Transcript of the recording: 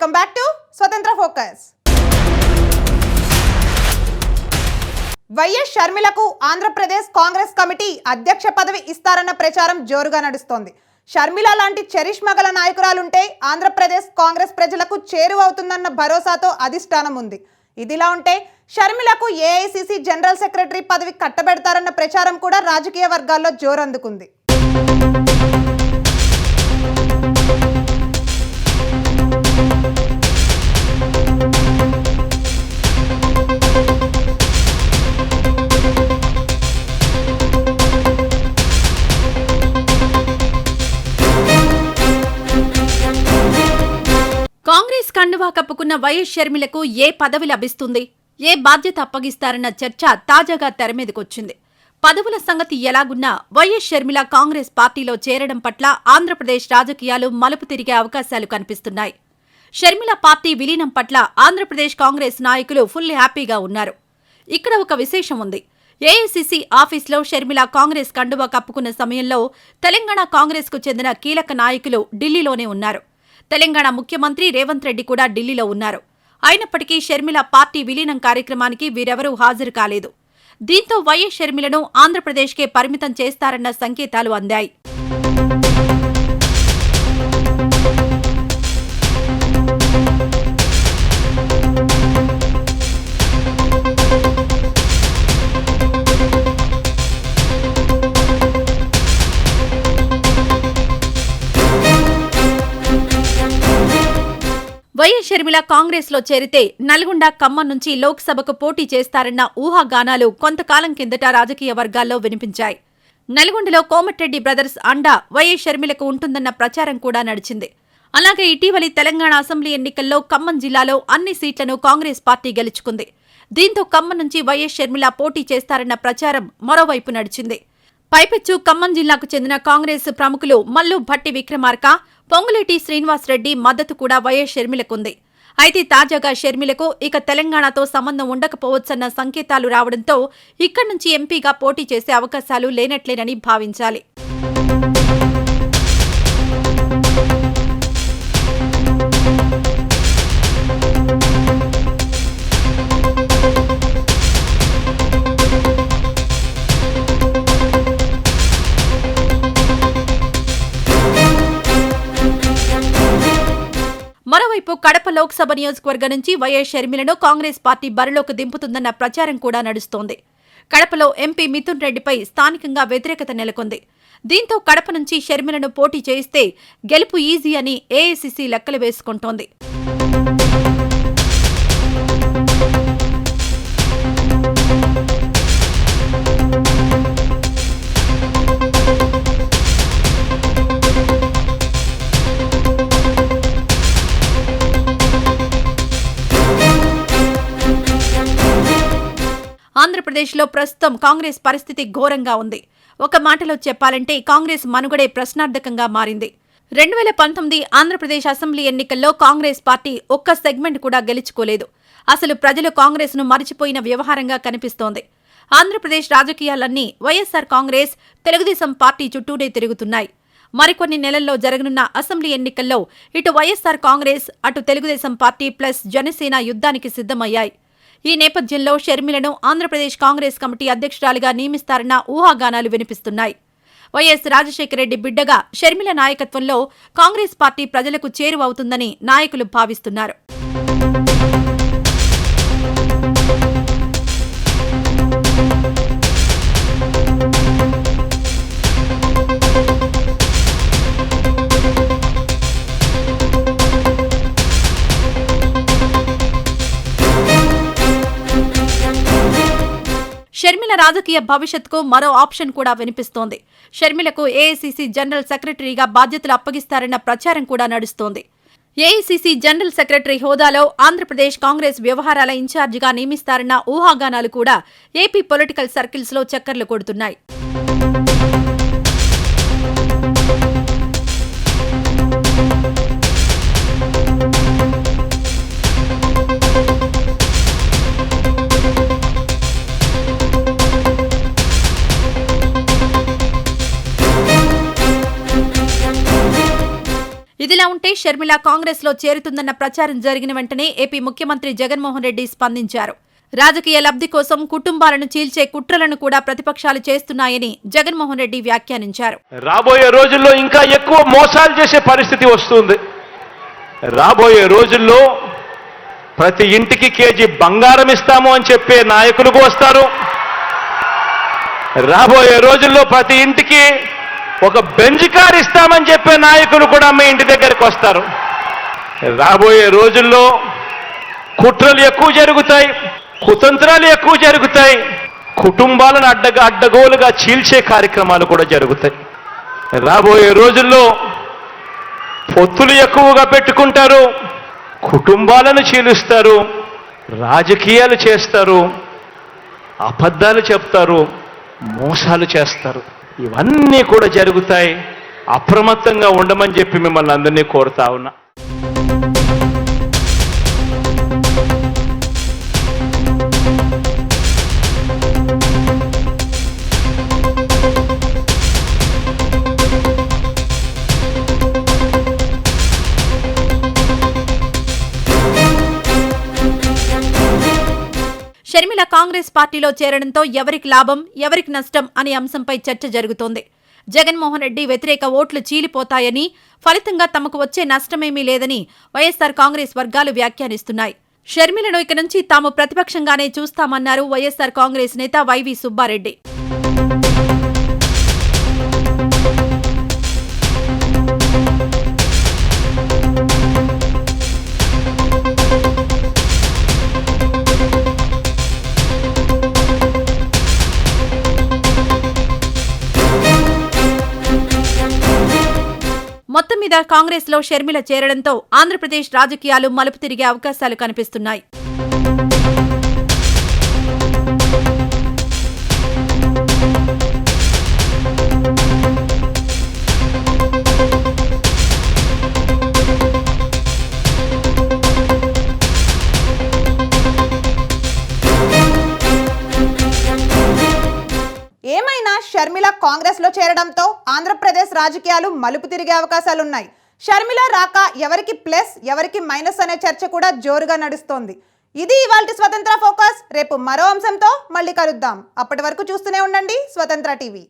Welcome back to Swatantra focus YS షర్మిలకు Andhra Pradesh Congress committee అధ్యక్ష పదవి ఇస్తారన్న ప్రచారం జోరుగా నడుస్తోంది. షర్మిల లాంటి చరిష్మగల నాయకురాలుంటే ఆంధ్రప్రదేశ్ కాంగ్రెస్ ప్రజలకు చేరువవుతుందన్న భరోసాతో అధిష్టానం ఉంది. ఇదిలా ఉంటే షర్మిలకు ఏఐసిసి జనరల్ సెక్రటరీ పదవి కట్టబెడతారన్న ప్రచారం కూడా రాజకీయ వర్గాల్లో జోరందుకుంది. కండువా కప్పుకున్న వైఎస్ షర్మిలకు ఏ పదవి లభిస్తుంది? ఏ బాధ్యత అప్పగిస్తారన్న చర్చ తాజాగా తెరమీదకొచ్చింది పదవుల సంగతి ఎలాగున్నా వైఎస్ షర్మిల కాంగ్రెస్ పార్టీలో చేరడం పట్ల ఆంధ్రప్రదేశ్ రాజకీయాలు మలుపు తిరిగే అవకాశాలు కనిపిస్తున్నాయి. షర్మిల పార్టీ విలీనం పట్ల ఆంధ్రప్రదేశ్ కాంగ్రెస్ నాయకులు ఫుల్ హ్యాపీగా ఉన్నారు. ఇక్కడ ఒక విశేషం ఉంది. ఏఐసిసి ఆఫీస్లో షర్మిల కాంగ్రెస్ కండువా కప్పుకున్న సమయంలో తెలంగాణ కాంగ్రెస్కు చెందిన కీలక నాయకులు ఢిల్లీలోనే ఉన్నారు. తెలంగాణ ముఖ్యమంత్రి రేవంత్ రెడ్డి కూడా ఢిల్లీలో ఉన్నారు. అయినప్పటికీ షర్మిల పార్టీ విలీనం కార్యక్రమానికి వీరెవరూ హాజరు కాలేదు. దీంతో వైఎస్ షర్మిలను ఆంధ్రప్రదేశ్కే పరిమితం చేస్తారన్న సంకేతాలు అందాయి. షర్మిల కాంగ్రెస్లో చేరితే నల్గొండ ఖమ్మం నుంచి లోక్సభకు పోటీ చేస్తారన్న ఊహాగానాలు కొంతకాలం కిందట రాజకీయ వర్గాల్లో వినిపించాయి. నల్గొండలో కోమటిరెడ్డి బ్రదర్స్ అండా వైఎస్ షర్మిలకు ఉంటుందన్న ప్రచారం కూడా నడిచింది. అలాగే ఇటీవలి తెలంగాణ అసెంబ్లీ ఎన్నికల్లో ఖమ్మం జిల్లాలో అన్ని సీట్లను కాంగ్రెస్ పార్టీ గెలుచుకుంది. దీంతో ఖమ్మం నుంచి వైఎస్ షర్మిల పోటీ చేస్తారన్న ప్రచారం మరోవైపు నడిచింది. పైపెచ్చు ఖమ్మం జిల్లాకు చెందిన కాంగ్రెస్ ప్రముఖులు మల్లు భట్టి విక్రమార్క పొంగులేటి శ్రీనివాసరెడ్డి మద్దతు కూడా వైఎస్ షర్మిలకుంది. అయితే తాజాగా షర్మిలకు ఇక తెలంగాణతో సంబంధం ఉండకపోవచ్చన్న సంకేతాలు రావడంతో ఇక్కడి నుంచి ఎంపీగా పోటీ చేసే అవకాశాలు లేనట్లేనని భావించాలి. మరోవైపు కడప లోక్సభ నియోజకవర్గం నుంచి వైఎస్ షర్మిలను కాంగ్రెస్ పార్టీ బరిలోకి దింపుతుందన్న ప్రచారం కూడా నడుస్తోంది. కడపలో ఎంపీ మిథున్ రెడ్డిపై స్థానికంగా వ్యతిరేకత నెలకొంది. దీంతో కడప నుంచి షర్మిలను పోటీ చేయిస్తే గెలుపు ఈజీ అని ఏఐసిసి లెక్కలు వేసుకుంటోంది. ఆంధ్రప్రదేశ్లో ప్రస్తుతం కాంగ్రెస్ పరిస్థితి ఘోరంగా ఉంది. ఒక మాటలో చెప్పాలంటే కాంగ్రెస్ మనుగడే ప్రశ్నార్థకంగా మారింది. రెండు వేల పంతొమ్మిది ఆంధ్రప్రదేశ్ అసెంబ్లీ ఎన్నికల్లో కాంగ్రెస్ పార్టీ ఒక్క సెగ్మెంట్ కూడా గెలుచుకోలేదు. అసలు ప్రజలు కాంగ్రెస్ను మరిచిపోయిన వ్యవహారంగా కనిపిస్తోంది. ఆంధ్రప్రదేశ్ రాజకీయాలన్నీ వైఎస్సార్ కాంగ్రెస్ తెలుగుదేశం పార్టీ చుట్టూనే తిరుగుతున్నాయి. మరికొన్ని నెలల్లో జరగనున్న అసెంబ్లీ ఎన్నికల్లో ఇటు వైఎస్సార్ కాంగ్రెస్ అటు తెలుగుదేశం పార్టీ ప్లస్ జనసేన యుద్ధానికి సిద్ధమయ్యాయి. ఈ నేపథ్యంలో షర్మిలను ఆంధ్రప్రదేశ్ కాంగ్రెస్ కమిటీ అధ్యక్షురాలిగా నియమిస్తారన్న ఊహాగానాలు వినిపిస్తున్నాయి. వైఎస్ రాజశేఖరరెడ్డి బిడ్డగా షర్మిల నాయకత్వంలో కాంగ్రెస్ పార్టీ ప్రజలకు చేరువవుతుందని నాయకులు భావిస్తున్నారు. షర్మిల రాజకీయ భవిష్యత్కు మరో ఆప్షన్ కూడా వినిపిస్తోంది. షర్మిలకు ఏఐసీసీ జనరల్ సెక్రటరీగా బాధ్యతలు అప్పగిస్తారన్న ప్రచారం కూడా నడుస్తోంది. ఏఐసీసీ జనరల్ సెక్రటరీ హోదాలో ఆంధ్రప్రదేశ్ కాంగ్రెస్ వ్యవహారాల ఇన్ఛార్జిగా నియమిస్తారన్న ఊహాగానాలు కూడా ఏపీ పొలిటికల్ సర్కిల్స్లో చక్కర్లు కొడుతున్నాయి. ఇలా ఉంటే షర్మిల కాంగ్రెస్లో చేరుతుందన్న ప్రచారం జరిగిన వెంటనే ఏపీ ముఖ్యమంత్రి జగన్మోహన్ రెడ్డి స్పందించారు. రాజకీయ లబ్ధి కోసం కుటుంబాలను చీల్చే కుట్రలను కూడా ప్రతిపక్షాలు చేస్తున్నాయని జగన్మోహన్ రెడ్డి వ్యాఖ్యానించారు. రాబోయే రోజుల్లో ఇంకా ఎక్కువ మోసాలు చేసే పరిస్థితి వస్తుంది. రాబోయే రోజుల్లో ప్రతి ఇంటికి కేజీ బంగారం ఇస్తాము అని చెప్పే నాయకులకు వస్తారు. రాబోయే రోజుల్లో ప్రతి ఇంటికి ఒక బెంజ్ కార్ ఇస్తామని చెప్పే నాయకులు కూడా మీ ఇంటి దగ్గరికి వస్తారు. రాబోయే రోజుల్లో కుట్రలు ఎక్కువ జరుగుతాయి కుతంత్రాలు ఎక్కువ జరుగుతాయి కుటుంబాలను అడ్డగా అడ్డగోలుగా చీల్చే కార్యక్రమాలు కూడా జరుగుతాయి. రాబోయే రోజుల్లో పొత్తులు ఎక్కువగా పెట్టుకుంటారు కుటుంబాలను చీలుస్తారు రాజకీయాలు చేస్తారు అబద్ధాలు చెప్తారు మోసాలు చేస్తారు. ఇవన్నీ కూడా జరుగుతాయి. అప్రమత్తంగా ఉండమని చెప్పి మిమ్మల్ని అందరినీ కోరుతా ఉన్నా. కాంగ్రెస్ పార్టీలో చేరడంతో ఎవరికి లాభం ఎవరికి నష్టం అనే అంశంపై చర్చ జరుగుతోంది. జగన్మోహన్ రెడ్డి వ్యతిరేక ఓట్లు చీలిపోతాయని ఫలితంగా తమకు వచ్చే నష్టమేమీ లేదని వైఎస్సార్ కాంగ్రెస్ వర్గాలు వ్యాఖ్యానిస్తున్నాయి. షర్మిలను ఇక నుంచి తాము ప్రతిపక్షంగానే చూస్తామన్నారు వైఎస్సార్ కాంగ్రెస్ నేత వైవి సుబ్బారెడ్డి. మీద కాంగ్రెస్లో షర్మిల చేరడంతో ఆంధ్రప్రదేశ్ రాజకీయాలు మలుపు తిరిగే అవకాశాలు కనిపిస్తున్నాయి. షర్మిల కాంగ్రెస్లో చేరడంతో ఆంధ్రప్రదేశ్ రాజకీయాలు మలుపు తిరిగే అవకాశాలున్నాయి. షర్మిల రాక ఎవరికి ప్లస్ ఎవరికి మైనస్ అనే చర్చ కూడా జోరుగా నడుస్తోంది. ఇది ఇవాళ స్వతంత్ర ఫోకస్. రేపు మరో అంశంతో మళ్ళీ కలుద్దాం. అప్పటి వరకు చూస్తూనే ఉండండి స్వతంత్ర టీవీ.